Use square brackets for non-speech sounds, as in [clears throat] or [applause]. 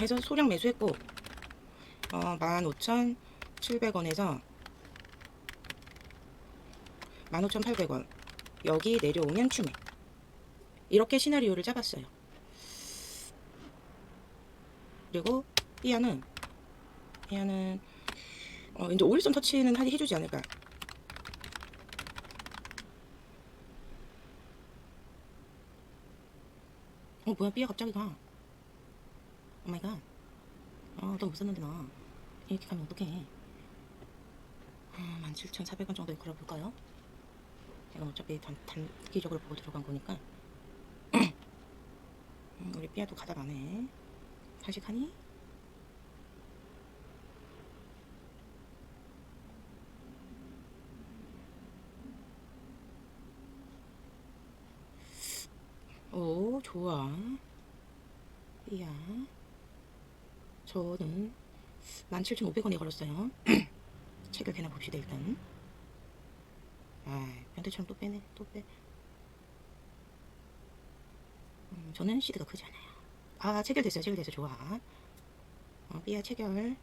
해서 소량 매수했고 어, 15,700원에서 15,800원. 여기 내려오면 추매. 이렇게 시나리오를 짜봤어요. 그리고 삐아는 삐아는 어, 이제 오일선 터치는 해주지 않을까. 어 뭐야 삐아 갑자기 가. 오 마이 갓 아 너무 못썼는데 나. 이렇게 가면 어떡해? 아, 17,400원 정도에 걸어볼까요? 제가 어차피 단, 단기적으로 보고 들어간 거니까. [clears throat] 음, 우리 삐아도 가닥 안해 단식하니? 오 좋아. 삐아 저는 17,500원에 걸었어요. [clears throat] 그냥 봅시다 일단. 아 변태처럼 또 빼네 또 빼. 음, 저는 시드가 크지 않아요. 아 체결됐어요 체결됐어 좋아. 어, 삐아 체결